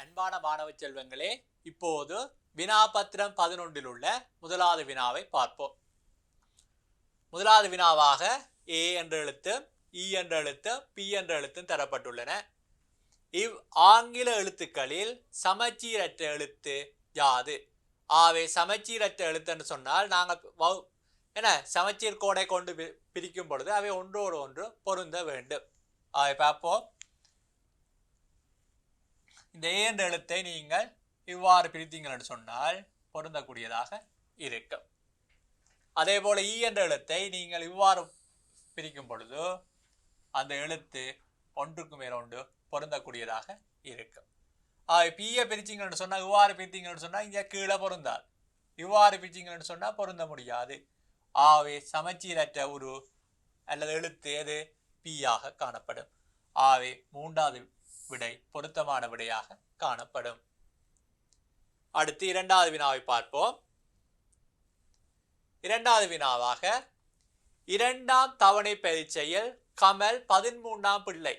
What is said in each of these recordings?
அன்பான மாணவ செல்வங்களே இப்போது வினாபத்திரம் பதினொன்றில் உள்ள முதலாவது வினாவை பார்ப்போம். முதலாவது வினாவாக ஏ என்ற எழுத்து இ என்ற எழுத்து பி என்ற எழுத்தும் தரப்பட்டுள்ளன. இவ் ஆங்கில எழுத்துக்களில் சமச்சீரற்ற எழுத்து யாது? ஆவே சமச்சீரற்ற எழுத்துன்னு சொன்னால் நாங்கள் என்ன சமச்சீர் கோடை கொண்டு பி- பிரிக்கும் பொழுது அவை ஒன்றோடு ஒன்று பொருந்த வேண்டும். அவை பார்ப்போம் இந்த ஏ என்ற எழுத்தை நீங்கள் இவ்வாறு பிரித்தீங்கள் என்று சொன்னால் பொருந்தக்கூடியதாக இருக்கும். அதே போல் ஈ என்ற எழுத்தை நீங்கள் இவ்வாறு பிரிக்கும் பொழுது அந்த எழுத்து ஒன்றுக்கு மேல் ஒன்று பொருந்தக்கூடியதாக இருக்கும். ஆக பீயை பிரிச்சிங்கன்னு சொன்னால் இவ்வாறு பிரித்தீங்கன்னு சொன்னால் இங்கே கீழே பொருந்தாது. இவ்வாறு பிரிச்சிங்கன்னு சொன்னால் பொருந்த முடியாது. ஆவே சமச்சீரற்ற உரு அல்லது எழுத்து எது? பீயாக காணப்படும். ஆவே மூன்றாவது விடை பொருத்தமான விடையாக காணப்படும். அடுத்து இரண்டாவது வினாவை பார்ப்போம். இரண்டாவது வினாவாக இரண்டாம் தவணை பரீட்சையில் கமல் பதிமூன்றாம் பிள்ளை.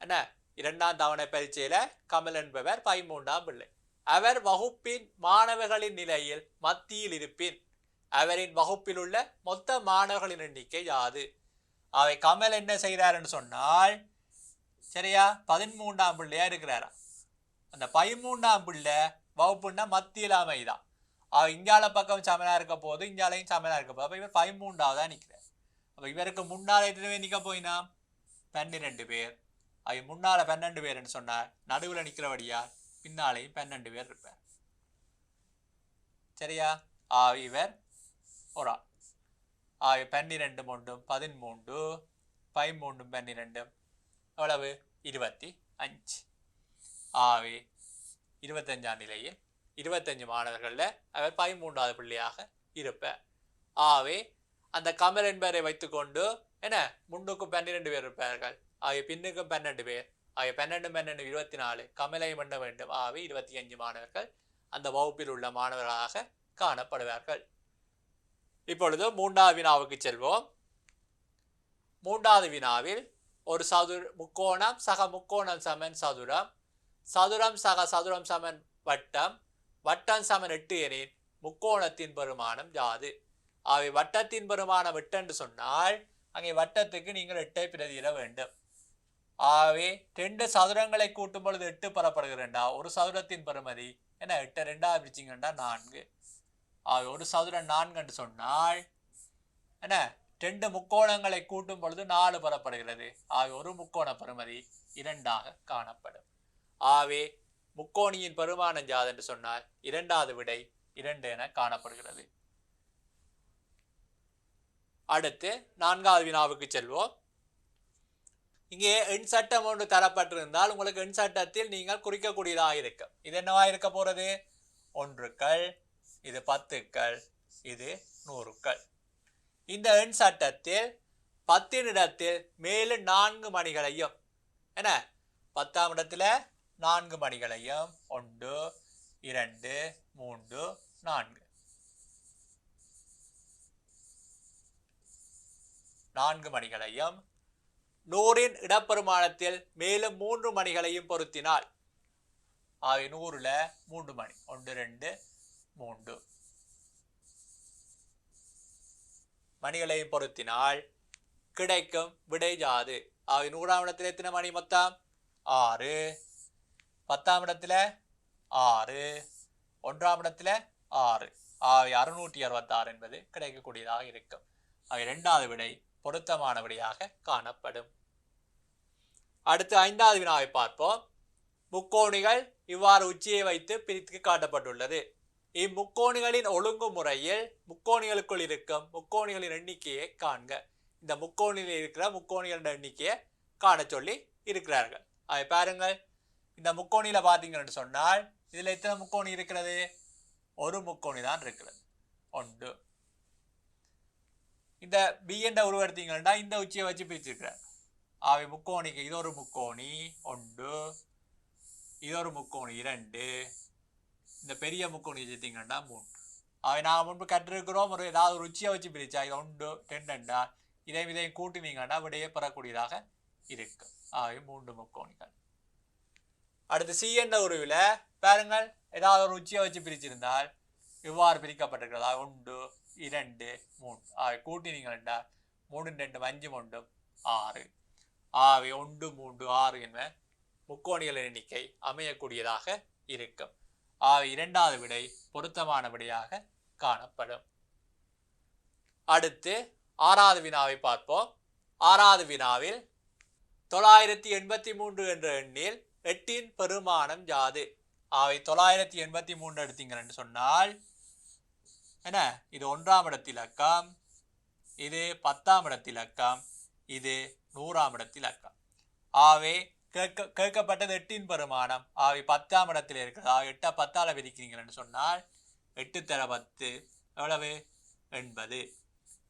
என்ன? இரண்டாம் தவணை பரீட்சையில கமல் என்பவர் பதிமூன்றாம் பிள்ளை. அவர் வகுப்பின் மாணவர்களின் நிலையில் மத்தியில் இருப்பின் அவரின் வகுப்பில் உள்ள மொத்த மாணவர்களின் எண்ணிக்கை யாது? அவை கமல் என்ன செய்கிறாருன்னு சொன்னால் சரியா? பதிமூன்றாம் பிள்ளையா இருக்கிறாரா அந்த பதிமூன்றாம் பிள்ளை வகுப்புன்னா மத்தியில் அமைதான். அவ இங்கால பக்கம் சமனா இருக்க போது இங்காலையும் சமனா இருக்க போது. அப்ப இவர் பதிமூன்றாவதா நிற்கிறார் அப்ப இவருக்கு முன்னால எத்தனை பேர் நிக்க போயினா பன்னிரெண்டு பேர். அவ முன்னால பன்னெண்டு பேர்னு சொன்னார். நடுவில் நிற்கிறபடியார் பின்னாலையும் பன்னெண்டு பேர் இருப்பார். சரியா? ஆ இவர் ஒரு ஆள். ஆக பன்னிரெண்டு மூன்றும் பதிமூன்று பதிமூன்றும் பன்னிரெண்டும். எவ்வளவு? இருபத்தி அஞ்சு. ஆகவே இருபத்தஞ்சாம் நிலையில் இருபத்தஞ்சு மாணவர்களில் அவர் பதிமூன்றாவது பிள்ளையாக இருப்பார் ஆகவே அந்த கமல் என்பரை வைத்துக்கொண்டு என்ன? முன்னுக்கும் பன்னிரெண்டு பேர் இருப்பார்கள். ஆகிய பின்னுக்கும் பன்னெண்டு பேர். ஆகிய பன்னெண்டு பன்னெண்டு இருபத்தி நாலு கமலை பண்ண வேண்டும். ஆகவே இருபத்தி அஞ்சு மாணவர்கள் அந்த வகுப்பில் உள்ள மாணவர்களாக காணப்படுவார்கள். இப்பொழுது மூன்றாவது வினாவுக்கு செல்வோம். மூன்றாவது வினாவில் ஒரு சதுர முக்கோணம் சக முக்கோணம் சமன் சதுரம். சதுரம் சக சதுரம் சமன் வட்டம். வட்டம் சமன் எட்டு எனில் முக்கோணத்தின் பெருமானம் யாது. அவை வட்டத்தின் பெருமானம் எட்டு என்று சொன்னால் அங்கே வட்டத்துக்கு நீங்கள் எட்டை பிரதியிட வேண்டும். ஆகவே ரெண்டு சதுரங்களை கூட்டும் பொழுது எட்டு பெறப்படுகிறண்டா? ஒரு சதுரத்தின் பெருமதி என்ன எட்டு ரெண்டா பிரிச்சிங்கண்டா? நான்கு. ஆகவே ஒரு சதுரம் நான்கு என்று சொன்னால் என்ன? ரெண்டு முக்கோணங்களை கூட்டும் பொழுது நாலு பெறப்படுகிறது. ஆகவே ஒரு முக்கோண பெருமதி இரண்டாக காணப்படும். ஆகவே முக்கோணியின் பெருமானம் யாது என்று சொன்னால் இரண்டாவது விடை இரண்டு என காணப்படுகிறது. அடுத்து நான்காவது வினாவுக்கு செல்வோம். இங்கே எண் சட்டம் ஒன்று தரப்பட்டிருந்தால் உங்களுக்கு எண் சட்டத்தில் நீங்கள் குறிக்கக்கூடியதாக இருக்கும். இது என்னவா இருக்க போகிறது ஒன்றுக்கள் இது பத்துக்கள் இது நூறுக்கள். இந்த எண் சட்டத்தில் பத்தின் இடத்தில் மேலும் நான்கு மணிகளையும். என்ன? பத்தாம் இடத்துல நான்கு மணிகளையும். ஒன்று இரண்டு மூன்று நான்கு. நான்கு மணிகளையும். நூறின் இடப்பெருமானத்தில் மேலும் மூன்று மணிகளையும் பொருத்தினால் ஆக நூறில் மூன்று மணி. ஒன்று ரெண்டு மூன்று. மணிகளையும் பொருத்தினால் கிடைக்கும் விடை ஜாது. ஆக நூறாம் இடத்துல எத்தனை மணி மொத்தம்? ஆறு. பத்தாம் இடத்துல ஆறு. ஒன்றாம் இடத்துல ஆறு. ஆகவே அறுநூற்றி அறுபத்தாறு என்பது கிடைக்கக்கூடியதாக இருக்கும். அவை இரண்டாவது விடை பொருத்தமான விடையாக காணப்படும். அடுத்து ஐந்தாவது வினாவை பார்ப்போம். முக்கோணிகள் இவ்வாறு உச்சியை வைத்து பிரித்து காட்டப்பட்டுள்ளது. இம்முக்கோணிகளின் ஒழுங்குமுறையில் முக்கோணிகளுக்குள் இருக்கும் முக்கோணிகளின் எண்ணிக்கையை காண்க. இந்த முக்கோணியில் இருக்கிற முக்கோணிகளின் எண்ணிக்கையை காண சொல்லி இருக்கிறார்கள். அதை பாருங்கள். இந்த முக்கோணியில் பார்த்தீங்கன்னு சொன்னால் இதில் எத்தனை முக்கோணி இருக்கிறது? ஒரு முக்கோணி தான் இருக்கிறது. ஒன்று. இந்த பி உருவெடுத்தீங்கன்னா இந்த உச்சியை வச்சு பிரிச்சிருக்கிறார். அவை முக்கோணிக்கு இது ஒரு முக்கோணி. ஒன்று. இது ஒரு முக்கோணி. இரண்டு. இந்த பெரிய முக்கோணி வச்சுட்டீங்கன்னா மூணு. அவை நான் முன்பு கற்றிருக்கிறோம் ஒரு ஏதாவது ஒரு ருச்சியாக வச்சு பிரிச்சா இது ஒன்று ரெண்டா இதையும் இதையும் கூட்டினீங்கன்னா விடையே பெறக்கூடியதாக இருக்கும் ஆகவே மூன்று முக்கோணிகள் அடுத்து சி என்ற உருவில் பாருங்கள் ஏதாவது ஒரு உச்சியை வச்சு பிரிச்சிருந்தால் இவ்வாறு பிரிக்கப்பட்டிருக்கிறதா? ஒன்று இரண்டு மூணு. ஆகவே கூட்டினீங்கள்டா மூணு ரெண்டு அஞ்சு ஒன்று ஆறு. ஆகவே ஒன்று மூன்று ஆறு என்ற முக்கோணிகளின் எண்ணிக்கை அமையக்கூடியதாக இருக்கும். ஆக இரண்டாவது விடை பொருத்தமான விடையாக காணப்படும். அடுத்து ஆறாவது வினாவை பார்ப்போம். ஆறாவது வினாவில் தொள்ளாயிரத்தி எண்பத்தி மூன்று என்ற எண்ணில் எட்டின் பெருமானம் யாது? அவை தொள்ளாயிரத்தி எண்பத்தி மூன்று எடுத்தீங்கன்னு சொன்னால் என்ன? இது ஒன்றாம் இடத்திலக்கம் இது பத்தாம் இடத்திலக்கம் இது நூறாம் இடத்திலக்கம் ஆவே கேட்க கேட்கப்பட்டது எட்டின் பெருமானம். ஆவி பத்தாம் இடத்தில் இருக்கிறதா. எட்டை பத்தால விதிக்கிறீங்கன்னு சொன்னால் எட்டு தர பத்து எவ்வளவு? எண்பது.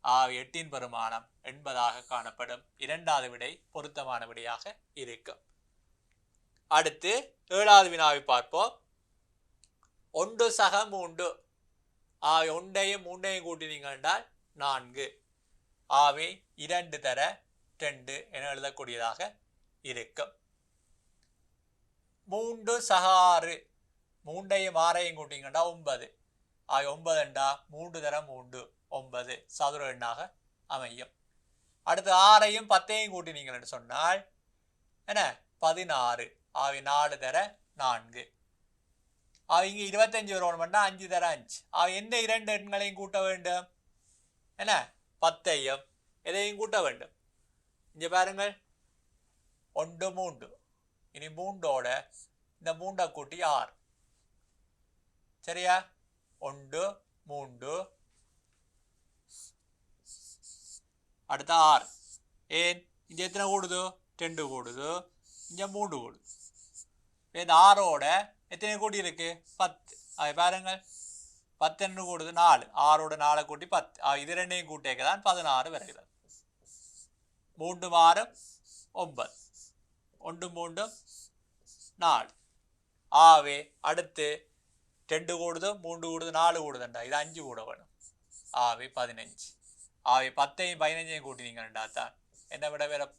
ஆவி எட்டின் பெருமானம் எண்பதாக காணப்படும். இரண்டாவது விடை பொருத்தமான விடையாக இருக்கும். அடுத்து ஏழாவது வினாவை பார்ப்போம். ஒன்று சக மூன்று. ஆவி ஒன்றையும் மூன்றையும் கூட்டினீங்க என்றால் நான்கு. ஆவி இரண்டு தர ரெண்டு என எழுதக்கூடியதாக இருக்கும். மூன்று சக ஆறு. மூண்டையும் ஆறையும் கூட்டிங்கண்டா ஒன்பது. ஆக ஒன்பதுண்டா மூன்று தர மூன்று ஒன்பது சதுர எண்ணாக அமையும். அடுத்து ஆறையும் பத்தையும் கூட்டினீங்கன்னு சொன்னால் என்ன? பதினாறு. ஆவி நாலு தர நான்கு. அவ இங்கே இருபத்தஞ்சு வரணும்னா அஞ்சு தர அஞ்சு. அவ எந்த இரண்டு எண்களையும் கூட்ட வேண்டும்? என்ன? பத்தையும். எதையும் கூட்ட வேண்டும்? இங்கே பாருங்கள். ஒன்று மூன்று. இனி மூண்டோட இந்த மூண்டை கூட்டி ஆறு சரியா? ஒன்று மூன்று. அடுத்த ஆறு ஏன்? இங்கே எத்தனை கூடுது? ரெண்டு கூடுது. இங்கே மூன்று கூடுது. இந்த ஆறோட எத்தனை கூட்டி இருக்கு? பத்து. அதை பாருங்கள். பத்து ரெண்டு கூடுது நாலு. ஆறோட நாலை கூட்டி பத்து. இது ரெண்டையும் கூட்டேக்க தான் பதினாறு வருகிறது மூன்று ஆறு ஒன்பது. ஒன்று மூன்று நாலு. ஆவே அடுத்து ரெண்டு கூடுது மூன்று கூடுது நாலு கூடுதுண்டா. இது அஞ்சு கூட வேணும். ஆவே பதினஞ்சு. ஆவே பத்தையும் பதினஞ்சையும் கூட்டினீங்கண்டா தான் என்ன விட வேற?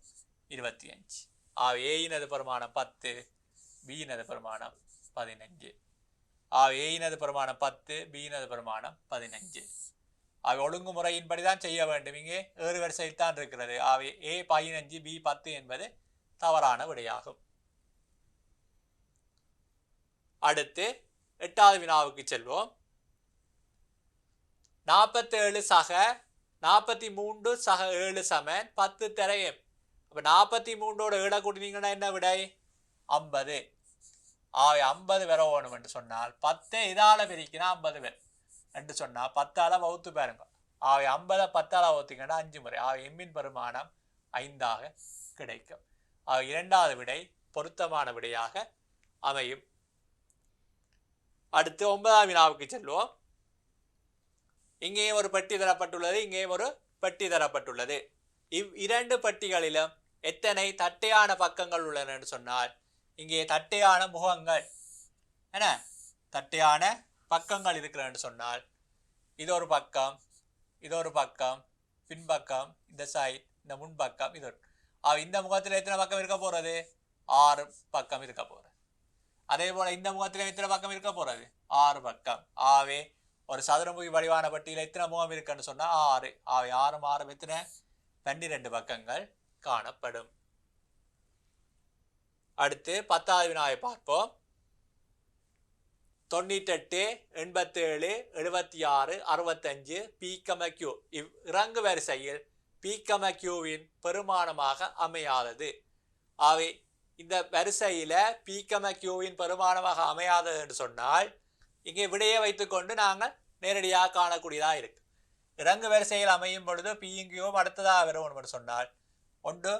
இருபத்தி அஞ்சு ஆவே ஏயினது பிரமாணம் பத்து பியினது பிரமாணம் பதினஞ்சு. ஆவே ஏயினது பிரமாணம் பத்து பியினது பிரமாணம் பதினஞ்சு. அவை ஒழுங்குமுறையின்படி தான் செய்ய வேண்டும். இங்கே ஏறு வரிசையில் தான் இருக்கிறது. அவை ஏ பதினஞ்சு பி பத்து என்பது தவறான விடையாகும். அடுத்து எட்டாவது வினாவுக்கு செல்வோம். நாற்பத்தேழு சக நாற்பத்தி மூன்று சக ஏழு சமன் பத்து திரையம் அப்போ நாற்பத்தி மூன்றோட ஏழை கூட்டினீங்கன்னா என்ன விடை? ஐம்பது. ஆவை ஐம்பது வர வேணும் என்று சொன்னால் பத்தே இதால் பிரிக்கினா ஐம்பது பேர் என்று சொன்னால் பத்தால் வகுத்து பாருங்க. ஆவை ஐம்பதை பத்தால் வகுத்தீங்கன்னா அஞ்சு முறை. ஆவை எம்மின் பெருமானம் ஐந்தாக கிடைக்கும். இரண்டாவது விடை பொருத்தமான விடையாக அமையும். அடுத்து ஒன்பதாம் வினாவுக்கு செல்வோம். இங்கேயும் ஒரு பெட்டி தரப்பட்டுள்ளது இங்கேயும் ஒரு பெட்டி தரப்பட்டுள்ளது. இவ் இரண்டு பெட்டிகளிலும் எத்தனை தட்டையான பக்கங்கள் உள்ளன என்று சொன்னால் இங்கே தட்டையான முகங்கள் என்ன? தட்டையான பக்கங்கள் இருக்கிறன்னு சொன்னால் இது ஒரு பக்கம் இது ஒரு பக்கம் பின்பக்கம் இந்த சைட் இந்த முன்பக்கம் இது ஒரு- இந்த முகத்தில் எத்தனை பக்கம் இருக்க போறது? ஆறு பக்கம் இருக்க போறது. அதே போல இந்த முகத்தில் எத்தனை பக்கம் இருக்க போறது? ஆறு பக்கம். ஆவே ஒரு சதுரமுகி வடிவான பட்டியல எத்தனை முகம் இருக்குன்னு சொன்னா ஆறு. ஆவே ஆறும் ஆறும் எத்தனை? பன்னிரெண்டு பக்கங்கள் காணப்படும். அடுத்து பத்தாவது வினாவை பார்ப்போம். தொண்ணூற்றெட்டு எண்பத்தேழு எழுபத்தி ஆறு அறுபத்தஞ்சு பீக்கம கியூ. இவ் இறங்கு வரிசையில் பிகமக்யூவின் பெருமானமாக அமையாதது. ஆகவே இந்த வரிசையில் பிகமக்யூவின் பெருமானமாக அமையாதது என்று சொன்னால் இங்கே விடையை வைத்துக்கொண்டு நாங்கள் நேரடியாக காணக்கூடியதாக இருக்கு. இறங்கு வரிசையில் அமையும் பொழுது பியும் கியூவும் அடுத்ததாக வரும் என்று சொன்னால் ஒன்று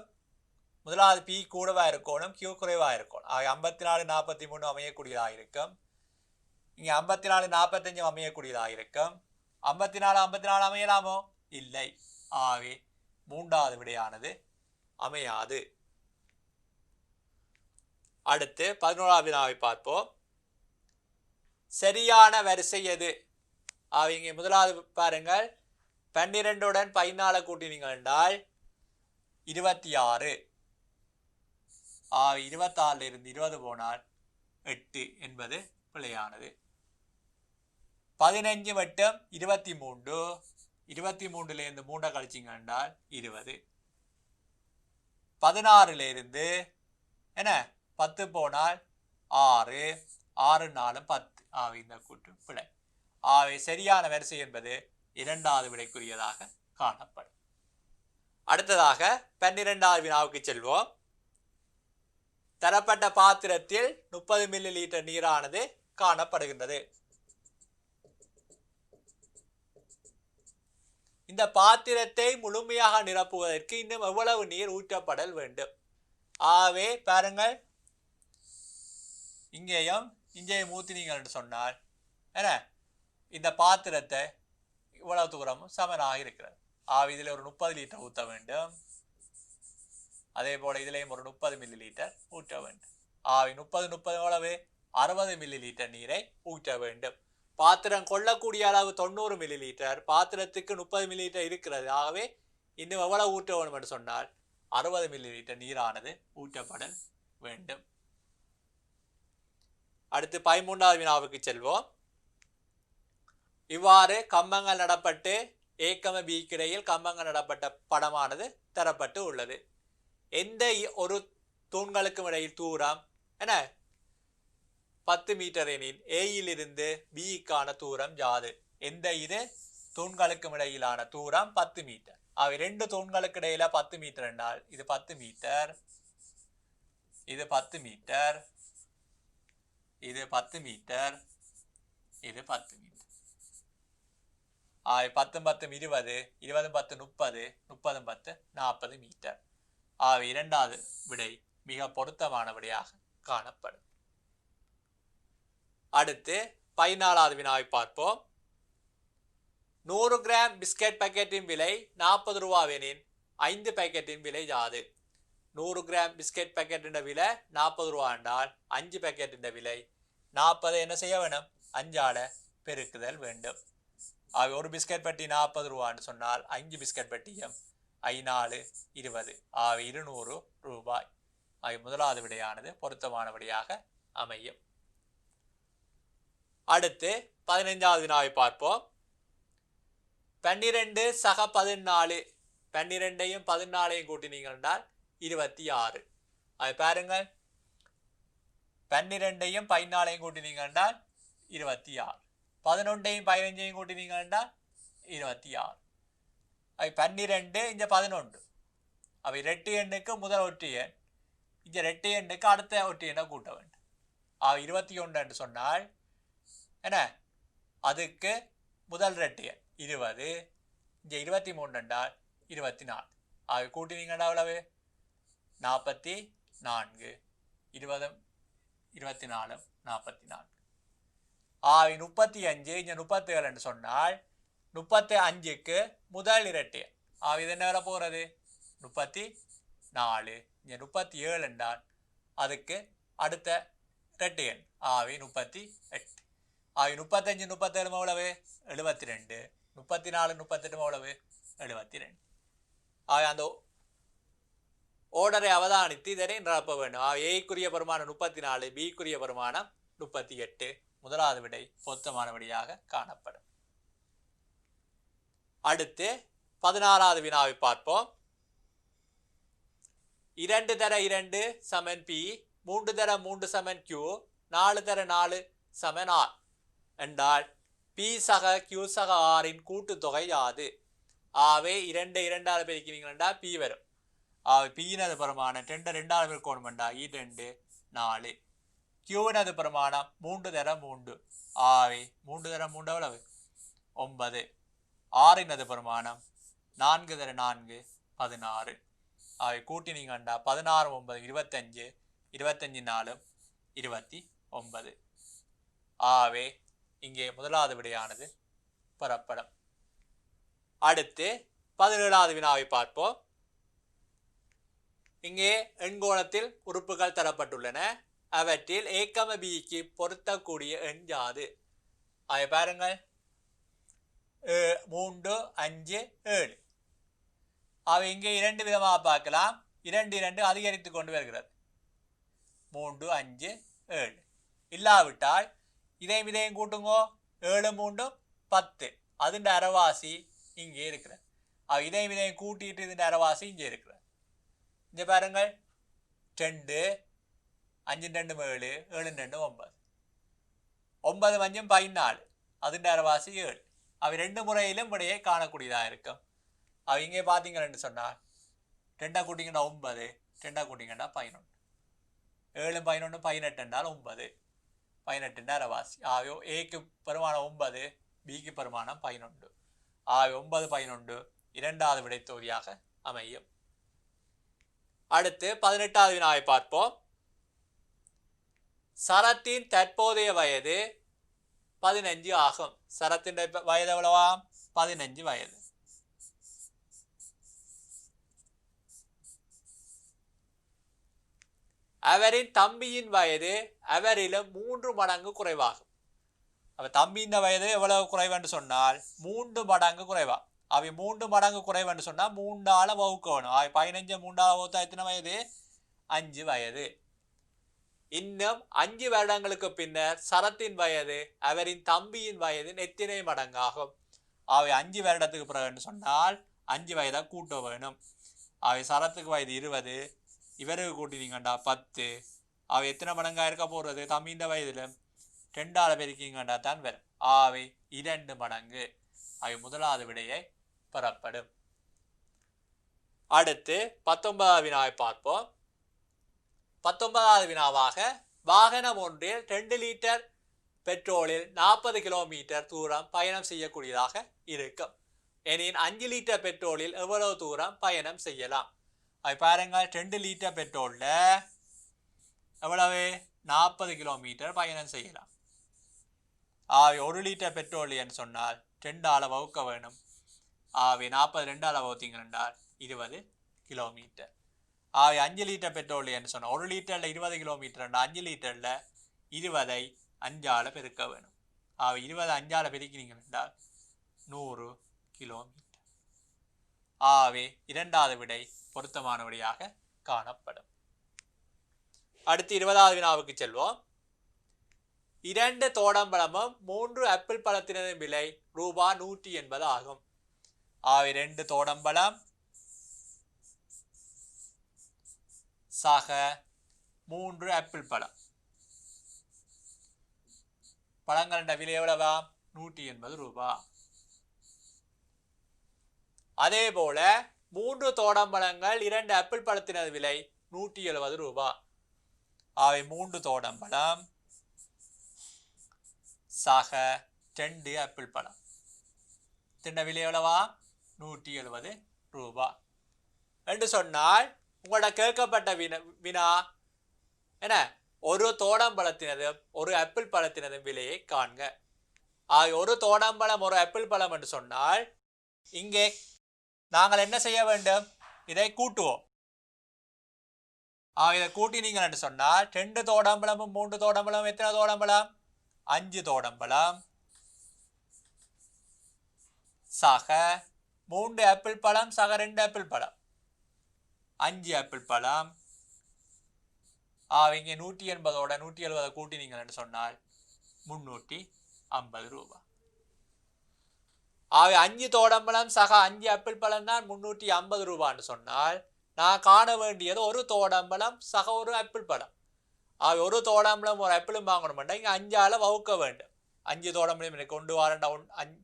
முதலாவது பி கூடவாக இருக்கணும் கியூ குறைவாக இருக்கணும். ஆக ஐம்பத்தி நாலு நாற்பத்தி மூணு அமையக்கூடியதாக இருக்கும். இங்கே ஐம்பத்தி நாலு நாற்பத்தஞ்சு அமையக்கூடியதாக இருக்கும். ஐம்பத்தி நாலு ஐம்பத்தி நாலு அமையலாமோ? இல்லை. ஆகவே மூன்றாவது விடையானது அமையாது. அடுத்து பதினோராவது வினாவை பார்ப்போம். சரியான வரிசை எது? அவங்க முதலாவது பாருங்கள். பன்னிரெண்டுடன் பதினாலை கூட்டினீங்க என்றால் இருபத்தி ஆறு ஆ இருபத்தாறுல இருந்து இருபது போனால் எட்டு என்பது பிழையானது. பதினஞ்சு வட்டம் இருபத்தி மூன்று. இருபத்தி மூன்றுலேருந்து மூன்றை கழிச்சிங்க என்றால் இருபது. பதினாறுலேருந்து என்ன? பத்து போனால் ஆறு ஆறு நாலு பத்து. ஆவி இந்த கூட்டு பிழை. ஆவை சரியான வரிசை என்பது இரண்டாவது விடைக்குரியதாக காணப்படும். அடுத்ததாக பன்னிரெண்டாவது வினாவுக்கு செல்வோம். தரப்பட்ட பாத்திரத்தில் முப்பது மில்லி லிட்டர் நீரானது காணப்படுகின்றது. இந்த பாத்திரத்தை முழுமையாக நிரப்புவதற்கு இன்னும் எவ்வளவு நீர் ஊற்றப்படல் வேண்டும்? ஆகவே பாருங்கள். இங்கேயும் இங்கேயும் ஊற்றினீங்கள் என்று சொன்னால் என்ன? இந்த பாத்திரத்தை இவ்வளவு தூரமும் சமனாக இருக்கிறது. ஆக இதில் ஒரு முப்பது லிட்டர் ஊற்ற வேண்டும். அதே போல் இதிலையும் ஒரு முப்பது மில்லி லிட்டர் ஊற்ற வேண்டும். ஆவி முப்பது முப்பது எவ்வளவு? அறுபது மில்லி லிட்டர் நீரை ஊற்ற வேண்டும். பாத்திரம் கொள்ளக்கூடிய அளவு தொண்ணூறு மில்லி லிட்டர் பாத்திரத்துக்கு முப்பது மில்லி லிட்டர் இருக்கிறது. ஆகவே இன்னும் எவ்வளவு ஊட்ட வேணும் என்று சொன்னால் அறுபது மில்லி லிட்டர் நீரானது ஊட்டப்பட வேண்டும். அடுத்து பதிமூன்றாவது வினாவுக்கு செல்வோம். இவ்வாறு கம்பங்கள் நடப்பட்டு ஏக்கம பீக்கிடையில் இடையில் கம்பங்கள் நடப்பட்ட படமானது தரப்பட்டு உள்ளது. எந்த இ- ஒரு தூண்களுக்கும் இடையில் தூரம் என்ன பத்து மீட்டர் எனில் ஏயிலிருந்து பிக்கான தூரம் யாது? எந்த இது? தூண்களுக்கும் இடையிலான தூரம் பத்து மீட்டர். அவை ரெண்டு தூண்களுக்கு இடையில பத்து மீட்டர் என்றால் இது பத்து மீட்டர். இது பத்து மீட்டர். இது பத்து மீட்டர். இது பத்து மீட்டர். ஆய் பத்தும் பத்தும் இருபது இருபதும் பத்து முப்பது முப்பதும் பத்து நாற்பது மீட்டர். ஆக இரண்டாவது விடை மிக பொருத்தமான விடையாக காணப்படும். அடுத்து பதினாலாவது வினாவை பார்ப்போம். நூறு கிராம் பிஸ்கட் பாக்கெட்டின் விலை நாற்பது ரூபாவெனின் ஐந்து பாக்கெட்டின் விலை யாது? நூறு கிராம் பிஸ்கட் பாக்கெட்டின் விலை நாற்பது ரூபா என்றால் அஞ்சு பாக்கெட்டின் விலை நாற்பது என்ன செய்ய வேணும்? அஞ்சால பெருக்குதல் வேண்டும். ஆக ஒரு பிஸ்கட் பட்டி நாற்பது ரூபான்னு சொன்னால் அஞ்சு பிஸ்கட் பட்டியும் ஐநாலு இருபது. ஆக இருநூறு ரூபாய். ஆக முதலாவது விடையானது பொருத்தமான விடையாக அமையும். அடுத்து பதினைஞ்சாவது வினாவை பார்ப்போம். பன்னிரெண்டு சக பதினாலு பன்னிரெண்டையும் பதினாலையும் கூட்டினீங்க என்றால் இருபத்தி ஆறு. அது பாருங்கள். பன்னிரெண்டையும் பதினாலையும் கூட்டினீங்க என்றால் இருபத்தி ஆறு. பதினொன்றையும் பதினஞ்சையும் கூட்டினீங்க என்றால் இருபத்தி ஆறு. அவை பன்னிரெண்டு இங்கே பதினொன்று. அவை ரெட்டு எண்ணுக்கு முதல் ஒற்றி எண். இங்க ரெட்டு எண்ணுக்கு அடுத்த ஒற்றி எண்ணை கூட்ட வேண்டும். ஆ இருபத்தி ஒன்று என்று சொன்னால் என்ன? அதுக்கு முதல் ரெட்டு இருபது இங்கே இருபத்தி மூணு என்றால் இருபத்தி நாலு. ஆக கூட்டினீங்கன்னா எவ்வளவு நாற்பத்தி நான்கு. இருபதும் இருபத்தி நாலும் நாற்பத்தி நான்கு. ஆவி முப்பத்தி அஞ்சு இங்கே முப்பத்தி ஏழு என்று சொன்னால் முப்பத்தி அஞ்சுக்கு முதல் இரட்டை. ஆவி இது என்ன வேலை போகிறது முப்பத்தி நாலு. இங்கே முப்பத்தி ஏழு என்றால் அதுக்கு அடுத்த ரெட்டியன் எண். ஆவி முப்பத்தி எட்டு. ஆவி முப்பத்தஞ்சு முப்பத்தேழு எவ்வளவு எழுபத்தி ரெண்டு முப்பத்தி நாலு முப்பத்தெட்டு எவ்வளவு எழுபத்தி ரெண்டு ஆக அந்த ஓர்டரை அவதானித்து இதனை நிரப்ப வேண்டும். ஆக ஏக்குரிய பெருமானம் முப்பத்தி நாலு பிக்குரிய பெருமானம் முப்பத்தி எட்டு முதலாவது விடை பொருத்தமான விடையாக காணப்படும். அடுத்து பதினாறாவது வினாவை பார்ப்போம். இரண்டு தர இரண்டு சமன் பி மூன்று தர மூன்று சமன் கியூ நாலு தர நாலு சமன் ஆர் என்றால் பி சக கியூ சக ஆரின் கூட்டுத்தொகை யாது? ஆவே இரண்டு இரண்டாவது பிரிக்கிறீங்களா பி வரும். ஆவே பியினது பிரமாணம் ரெண்டு ரெண்டாவது பெருக்கணுமெண்டா? இ ரெண்டு நாலு. கியூனது பிரமாணம் மூன்று தர மூன்று. ஆவே மூன்று தர மூன்று எவ்வளவு? ஒன்பது. ஆறினது பிரமாணம் நான்கு தர நான்கு பதினாறு. ஆவை கூட்டினீங்கண்டா பதினாறு ஒன்பது இருபத்தஞ்சு இருபத்தஞ்சு நாலு இருபத்தி ஒன்பது. ஆவே இங்கே முதலாவது விடையானது பரப்படம் அடுத்து பதினேழாவது வினாவை பார்ப்போம். இங்கே எண்கோணத்தில் உறுப்புகள் தரப்பட்டுள்ளன. அவற்றில் ஏக்கம பிக்கு பொருத்தக்கூடிய எண் யாது? அதை பாருங்கள். மூன்று அஞ்சு ஏழு. அவை இங்கே இரண்டு விதமாக பார்க்கலாம். இரண்டு இரண்டு அதிகரித்து கொண்டு வருகிறது. மூன்று அஞ்சு ஏழு. இல்லாவிட்டால் இதையும் இதையும் கூட்டுங்கோ. ஏழு மூண்டும் பத்து. அதுண்ட அரைவாசி இங்கே இருக்கிற. அவ இதையும் இதையும் கூட்டிட்டு இதுண்ட அரைவாசி இங்கே இருக்கிற. இங்கே பாருங்கள். ரெண்டு அஞ்சு ரெண்டு ஏழு ஏழு ரெண்டு ஒன்பது. ஒன்பது அஞ்சும் பதினாலு. அதுண்ட அரைவாசி ஏழு. அவை ரெண்டு முறையிலும் விடையை காணக்கூடியதாக இருக்கும். அவ இங்கே பார்த்தீங்கன்னு சொன்னால் ரெண்டாக கூட்டிங்கன்னா ஒன்பது ரெண்டாக கூட்டிங்கன்னா பதினொன்று. ஏழு பதினொன்று பதினெட்டு என்றால் ஒன்பது. பதினெட்டு அரைவாசி ஆகவே ஏக்கு பெருமானம் ஒன்பது பிக்கு பெருமானம் பதினொன்று. ஆகவே ஒன்பது பதினொன்று இரண்டாவது விடைத்தொகுதியாக அமையும். அடுத்து பதினெட்டாவது வினாவை பார்ப்போம். சரத்தின் தற்போதைய வயது பதினஞ்சு ஆகும். சரத்தின் வயது எவ்வளவா பதினஞ்சு வயது. அவரின் தம்பியின் வயது அவரிலும் மூன்று மடங்கு குறைவாகும். அவ தம்பியின் வயது எவ்வளவு குறைவென்று சொன்னால் மூன்று மடங்கு குறைவா. அவை மூன்று மடங்கு குறைவென்று சொன்னால் மூன்றால வகுக்க வேணும். அவை பதினஞ்சு மூன்றால வகுத்தா எத்தனை வயது? அஞ்சு வயது. இன்னும் அஞ்சு வருடங்களுக்கு பின்னர் சரத்தின் வயது அவரின் தம்பியின் வயது எத்தனை மடங்காகும்? அவை அஞ்சு வருடத்துக்கு பிறகு சொன்னால் அஞ்சு வயதாக கூட்ட வேணும். அவை சரத்துக்கு வயது இருபது இவருக்கு கூட்டினீங்கண்டா பத்து. அவை எத்தனை மடங்கா இருக்க போகிறது தம்பி இந்த வயதுல ரெண்டாவது பெருக்கிங்கண்டா தான் வரும் ஆவை இரண்டு மடங்கு. அவை முதலாவது விடையை பெறப்படும். அடுத்து பத்தொன்பதாவது வினாவை பார்ப்போம். பத்தொன்பதாவது வினாவாக வாகனம் ஒன்றில் ரெண்டு லிட்டர் பெட்ரோலில் நாற்பது கிலோமீட்டர் தூரம் பயணம் செய்யக்கூடியதாக இருக்கும். எனின் அஞ்சு லிட்டர் பெட்ரோலில் எவ்வளவு தூரம் பயணம் செய்யலாம்? அது பாருங்க ரெண்டு லிட்டர் பெட்ரோலில் எவ்வளவு? நாற்பது கிலோமீட்டர் பயணம் செய்யலாம். ஆவி ஒரு லிட்டர் பெட்ரோல் என்று சொன்னால் ரெண்டால வகுக்க வேணும். ஆவி நாற்பது ரெண்டால வகுத்தீங்கன்றால் இருபது கிலோமீட்டர் ஆவி அஞ்சு லிட்டர் பெட்ரோல் என்று சொன்னால் ஒரு லிட்டரில் இருபது கிலோமீட்டர் அஞ்சு லிட்டரில் இருபதை அஞ்சால் பெருக்க வேணும். ஆவி இருபது அஞ்சால் பெருக்கினீங்க என்றால் நூறு கிலோமீட்டர் ஆகவே இரண்டாவது விடை பொருத்தமான விடையாக காணப்படும். அடுத்து இருபதாவது வினாவுக்கு செல்வோம். இரண்டு தோடம்பழமும் மூன்று ஆப்பிள் பழத்தினதும் விலை ரூபா நூற்றி எண்பது ஆகும். ஆகவே ரெண்டு தோடம்பழம் சக மூன்று ஆப்பிள் பழம். பழங்கள விலை எவ்வளவா? நூற்றி எண்பது ரூபா. அதே போல மூன்று தோடம்பழங்கள் இரண்டு ஆப்பிள் பழத்தினது விலை நூற்றி எழுபது ரூபா. அவை மூன்று தோடம்பழம் சக ரெண்டு ஆப்பிள் பழம். தின்ன விலை எவ்வளவா? நூற்றி எழுபது ரூபா. என்று சொன்னால் உங்களோட கேட்கப்பட்ட வினா வினா என்ன? ஒரு தோடம்பழத்தினதும் ஒரு ஆப்பிள் பழத்தினதும் விலையை காண்க. ஆக ஒரு தோடம்பழம் ஒரு ஆப்பிள் பழம் என்று சொன்னால் இங்கே நாங்கள் என்ன செய்ய வேண்டும்? இதை கூட்டுவோம். ஆ இதை கூட்டினீங்கள் என்று சொன்னால் ரெண்டு தோடம்பளமும் மூன்று தோடம்பழம் எத்தனை தோடம்பழம்? அஞ்சு தோடம்பழம். சக மூன்று ஆப்பிள் பழம் சக ரெண்டு ஆப்பிள் பழம். அஞ்சு ஆப்பிள் பழம். அவங்க இங்கே நூற்றி எண்பதோட நூற்றி எழுபதை கூட்டினீங்கன்னு என்று சொன்னால் முன்னூற்றி ஐம்பது ரூபாய் ஆகவே அஞ்சு தோடம்பழம் சக அஞ்சு ஆப்பிள் பழம் தான் முந்நூற்றி ஐம்பது ரூபான்னு சொன்னால் நான் காண வேண்டியது ஒரு தோடம்பழம் சக ஒரு ஆப்பிள் பழம். ஆகவே ஒரு தோடம்பழம் ஒரு ஆப்பிளும் வாங்கணுமெண்டா இங்கே அஞ்சால் வகுக்க வேண்டும். அஞ்சு தோடம்பழம் எனக்கு கொண்டு வரேன்டா ஒன் அஞ்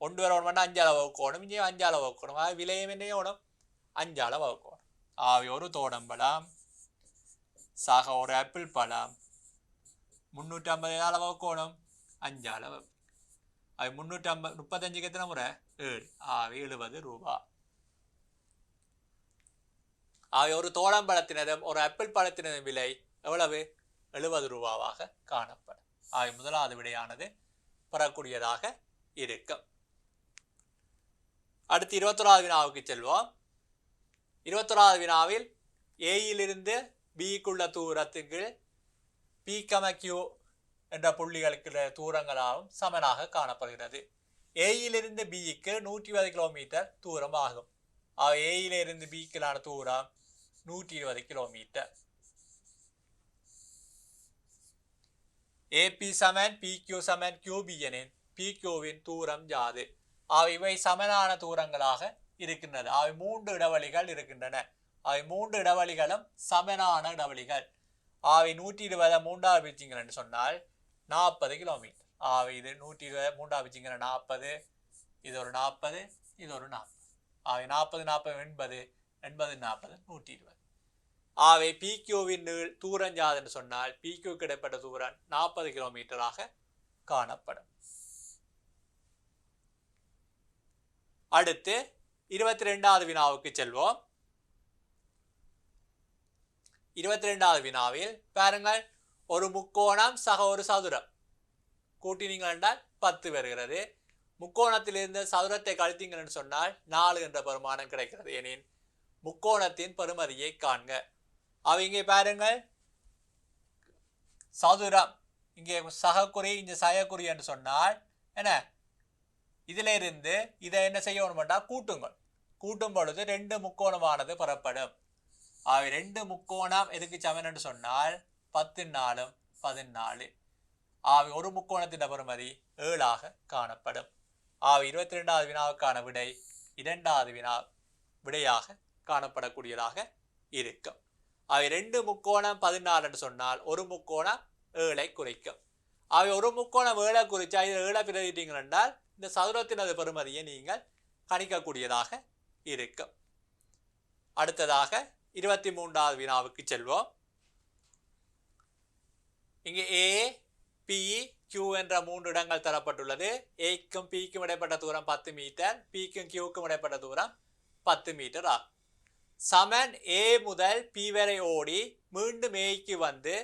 கொண்டு வர ஒன்று அஞ்சால் வகுக்கணும் இங்கே அஞ்சால் வகுக்கணும். ஆக விலையும் என்ன வேணும் அஞ்சால் வகுக்கணும். ஆகவே ஒரு தோடம்பழம் சக ஒரு ஆப்பிள் பழம் முந்நூற்றி ஐம்பது நாள் வகுக்கணும் அஞ்சால அது முந்நூற்றி ஐம்பது முப்பத்தஞ்சுக்கு எத்தனை முறை? ஏழு. ஆகவே எழுபது ரூபா. ஆகவே ஒரு தோளம்பழத்தினதும் ஒரு ஆப்பிள் பழத்தினதும் விலை எவ்வளவு? எழுபது ரூபாவாக காணப்படும். ஆகவே முதலாவது விடையானது பெறக்கூடியதாக இருக்கும். அடுத்து இருபத்தொராவது வினாவுக்கு செல்வோம். இருபத்தொராவது வினாவில் ஏயிலிருந்து பிக்குள்ள தூரத்துக்கு பி கம கியூ என்ற புள்ளிகளுக்கு தூரங்களாகவும் சமனாக காணப்படுகிறது. ஏயிலிருந்து பிஇக்கு நூற்றி இருபது கிலோமீட்டர் தூரம் ஆகும் ஏயிலிருந்து பிக்குலான தூரம் நூற்றி இருபது கிலோமீட்டர் ஏபி சமன் பிக்யூ சமன் கியூபி எனின் பிக்யூவின் தூரம் யாது? அவை இவை சமனான தூரங்களாக இருக்கின்றது அவை மூன்று இடைவெளிகள் இருக்கின்றன. அவை மூன்று இடைவெளிகளும் சமனான இடைவெளிகள். அவை நூற்றி இருபது மூன்றாவது பிரிச்சிங்கன்னு சொன்னால் நாற்பது கிலோமீட்டர் ஆவை இது நூற்றி இருபது மூன்றாவது பிரிச்சிங்கிற நாற்பது இது ஒரு நாற்பது இது ஒரு நாற்பது. ஆவை நாற்பது நாற்பது எண்பது எண்பது நாற்பது நூற்றி இருபது. ஆவை பிக்யூவின் நீள் தூரம் யாதுன்னு சொன்னால் பிக்யூ கிடைப்பட்ட தூரம் நாற்பது கிலோமீட்டராக காணப்படும். அடுத்து இருபத்தி ரெண்டாவது வினாவுக்கு செல்வோம். இருபத்தி ரெண்டாவது வினாவில் பாருங்கள். ஒரு முக்கோணம் சக ஒரு சதுரம் கூட்டினீங்கள் என்றால் பத்து வருகிறது முக்கோணத்திலிருந்து சதுரத்தை கழித்தீங்கன்னு சொன்னால் நாலு என்ற பெருமானம் கிடைக்கிறது எனின் முக்கோணத்தின் பெறுமதியை காண்க அவ இங்கே பாருங்கள் சதுரம் இங்கே சகக்குறி இங்கே சயக்குறி என்று சொன்னால் என்ன இதுல இருந்து இதை என்ன செய்யணும்டா கூட்டுங்கள் கூட்டும் பொழுது ரெண்டு முக்கோணமானது பெறப்படும் அவை ரெண்டு முக்கோணம் எதுக்கு சமன் என்று சொன்னால் பத்து நாளும் பதினாலு. ஆவி ஒரு முக்கோணத்தின் பெறுமதி ஏழாக காணப்படும். ஆவி இருபத்தி ரெண்டாவது வினாவுக்கான விடை இரண்டாவது வினா விடையாக காணப்படக்கூடியதாக இருக்கும். அவை ரெண்டு முக்கோணம் பதினாலு என்று சொன்னால் ஒரு முக்கோணம் ஏழை குறைக்கும். அவை ஒரு முக்கோணம் ஏழை குறிச்சா இதில் ஏழை பிரதிட்டீங்கள் என்றால் இந்த சதுரத்தினது பெருமதியை நீங்கள் கணிக்கக்கூடியதாக இருக்கும். அடுத்ததாக இருபத்தி மூன்றாவது வினாவுக்கு செல்வோம். இங்கே ஏ பி கியூ என்ற மூன்று இடங்கள் தரப்பட்டுள்ளது. ஏக்கும் பிக்கும் இடைப்பட்ட தூரம் பத்து மீட்டர் பிக்கும் கியூக்கும் இடைப்பட்ட தூரம் பத்து மீட்டர் ஆகும். சமன் ஏ முதல் பி வரை ஓடி மீண்டும் ஏக்கு வந்து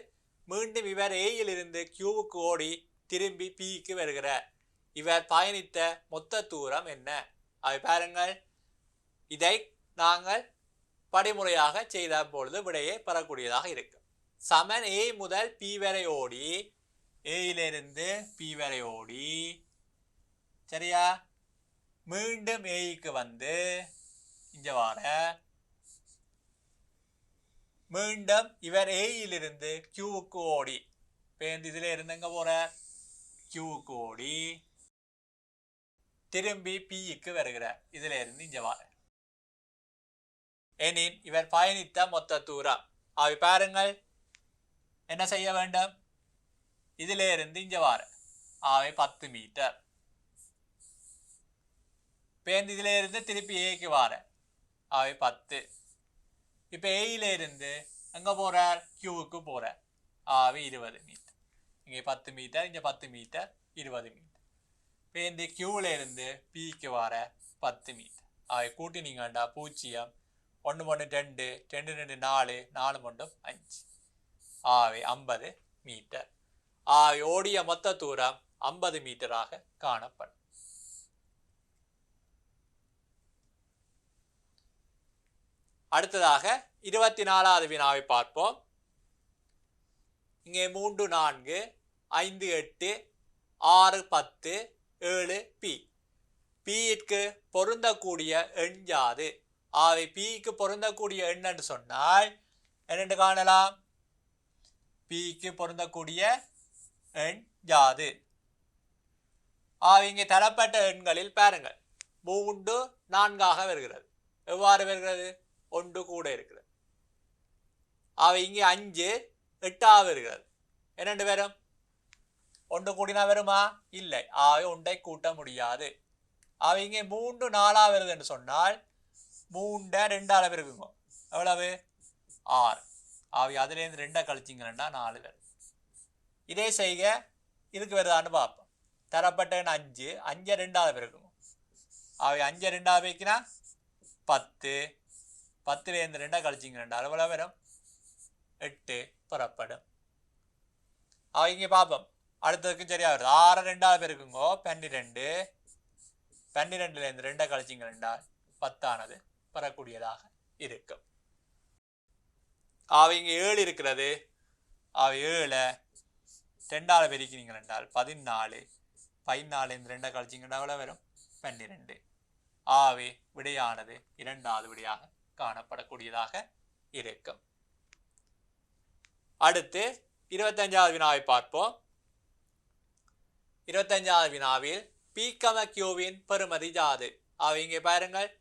மீண்டும் இவர் ஏயிலிருந்து கியூவுக்கு ஓடி திரும்பி பிக்கு வருகிறார். இவர் பயணித்த மொத்த தூரம் என்ன? அவை பாருங்கள். இதை நாங்கள் படிமுறையாக செய்த பொழுது விடையை பெறக்கூடியதாக இருக்கும். சமன் ஏ முதல் பி வரை ஓடி. ஏயிலிருந்து பி வரை ஓடி. சரியா? மீண்டும் ஏய்க்கு வந்து இங்க வார மீண்டும் இவர் ஏயிலிருந்து கியூவுக்கு ஓடி. பேருந்து இதில் இருந்து எங்க போற? கியூவுக்கு ஓடி. திரும்பி பிக்கு வருகிறார் இதில் இருந்து இங்க வார எனின் இவர் பயணித்த மொத்த தூரம். அவை பாருங்கள். என்ன செய்ய வேண்டும்? இதிலிருந்து இங்க வார. பத்து மீட்டர். பேருந்து இதிலிருந்து? திருப்பி ஏக்கு வார. அவை பத்து. இப்போ ஏயிலிருந்து இருந்து போகிறார் கியூவுக்கு போகிற ஆவி இருபது மீட்டர். இங்கே பத்து மீட்டர் இங்கே பத்து மீட்டர் இருபது மீட்டர். பேருந்து கியூல இருந்து பிக்கு வர? பத்து மீட்டர். அவை கூட்டினீங்கண்டா பூஜ்ஜியம். ஒன்று ஒன்று ரெண்டு. ரெண்டு ரெண்டு நாலு. நாலு ஒன்றும் அஞ்சு ஆவே ஐம்பது மீட்டர். ஆவி ஓடிய மொத்த தூரம் ஐம்பது மீட்டராக காணப்படும். அடுத்ததாக இருபத்தி நாலாவது வினாவை பார்ப்போம். இங்கே மூன்று நான்கு ஐந்து எட்டு ஆறு பத்து ஏழு பி பிக்கு பொருந்தக்கூடிய எண் யாது? ஆவை பிக்கு பொருந்தக்கூடிய எண்ணு சொன்னால் என்னென்று காணலாம்? பிக்கு பொருந்தக்கூடிய எண் யாது. ஆக இங்கே தரப்பட்ட எண்களில் பாருங்கள். மூன்று நான்காக வருகிறது. எவ்வாறு வருகிறது? ஒன்று கூட இருக்கிறது. அவை இங்கே அஞ்சு எட்டாக வருகிறது. என்னென்று வரும்? ஒன்று கூடினா வருமா? இல்லை. ஆவை ஒன்றை கூட்ட முடியாது. அவை இங்கே மூன்று நாலாக வருதுன்னு சொன்னால் மூண்டை ரெண்டால இருக்குங்க எவ்வளவு? ஆறு. அவை அதுலேருந்து ரெண்டாக கழிச்சிங்கன்னா நாலு வருது இதே செய்க இதுக்கு வருதான்னு பார்ப்போம். தரப்பட்ட அஞ்சு அஞ்சை ரெண்டாவது பிறக்கும் அவை அஞ்சை ரெண்டாவது வைக்கினா பத்து. பத்துலேருந்து ரெண்டா கழிச்சிங்க ரெண்டு அளவுல வரும்? எட்டு புறப்படும். அவ இங்கே பார்ப்போம். அடுத்ததுக்கும் சரியா வருது. ஆறு ரெண்டாவது பேருக்குங்கோ பன்னிரெண்டு. பன்னிரெண்டுலேருந்து ரெண்டாக கழிச்சிங்க ரெண்டா பத்தானது. பெறக்கூடியதாக இருக்கும். அவங்க ஏழு இருக்கிறது. அவ ஏழை. ரெண்டால் பெருக்கினீங்க ரெண்டால் பதினாலு. பதினாலு இந்த ரெண்டை கழிச்சிங்கன்னா எவ்வளோ வரும். பன்னிரெண்டு. ஆவே விடையானது இரண்டாவது விடையாக காணப்படக்கூடியதாக இருக்கும். அடுத்து இருபத்தஞ்சாவது வினாவை பார்ப்போம். இருபத்தஞ்சாவது வினாவில் பி கியூவின் பெருமதி ஜாது. அவ இங்கே பாருங்கள்.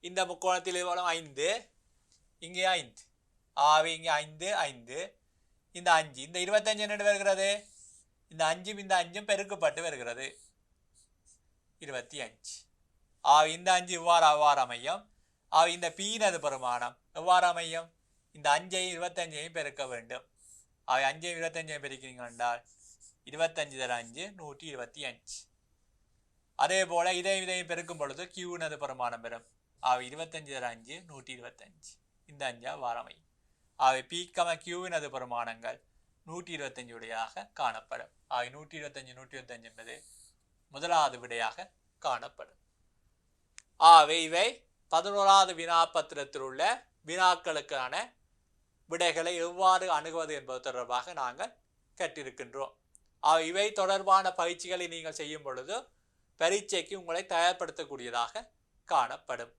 இந்த முக்கோணத்தில் எவ்வளவு? ஐந்து. இங்கே ஐந்து. ஆவி இங்கே ஐந்து ஐந்து. இந்த அஞ்சு. இந்த இருபத்தஞ்சு என்ன வருகிறது? இந்த அஞ்சும் இந்த அஞ்சும் பெருக்கப்பட்டு வருகிறது. இருபத்தி அஞ்சு. ஆவி இந்த அஞ்சு இவ்வாறு அவ்வாறு அமையும். ஆவி இந்த பீனது பெருமானம். எவ்வாறு அமையும்? இந்த அஞ்சையும் இருபத்தஞ்சையும் பெருக்க வேண்டும். அவை அஞ்சையும் இருபத்தஞ்சையும் பெருக்கிறீங்க என்றால் இருபத்தஞ்சு தர அஞ்சு நூற்றி இருபத்தி அஞ்சு. அதே போல் இதையும் இதையும் பெருக்கும் பொழுது கியூனது பெருமானம் பெறும். ஆவி இருபத்தஞ்சு தர அஞ்சு நூற்றி இருபத்தஞ்சு. இந்த அஞ்சா வாரமை அவை பி கம கியூவினது பெருமானங்கள் நூற்றி இருபத்தஞ்சு விடையாக காணப்படும். ஆவை நூற்றி இருபத்தஞ்சு நூற்றி இருபத்தஞ்சு என்பது முதலாவது விடையாக காணப்படும். ஆகவே இவை பதினோராவது வினாப்பத்திரத்தில் உள்ள வினாக்களுக்கான விடைகளை எவ்வாறு அணுகுவது என்பது தொடர்பாக நாங்கள் கற்றிருக்கின்றோம் ஆக இவை தொடர்பான பயிற்சிகளை நீங்கள் செய்யும் பொழுது பரீட்சைக்கு உங்களை தயார்படுத்தக்கூடியதாக காணப்படும்.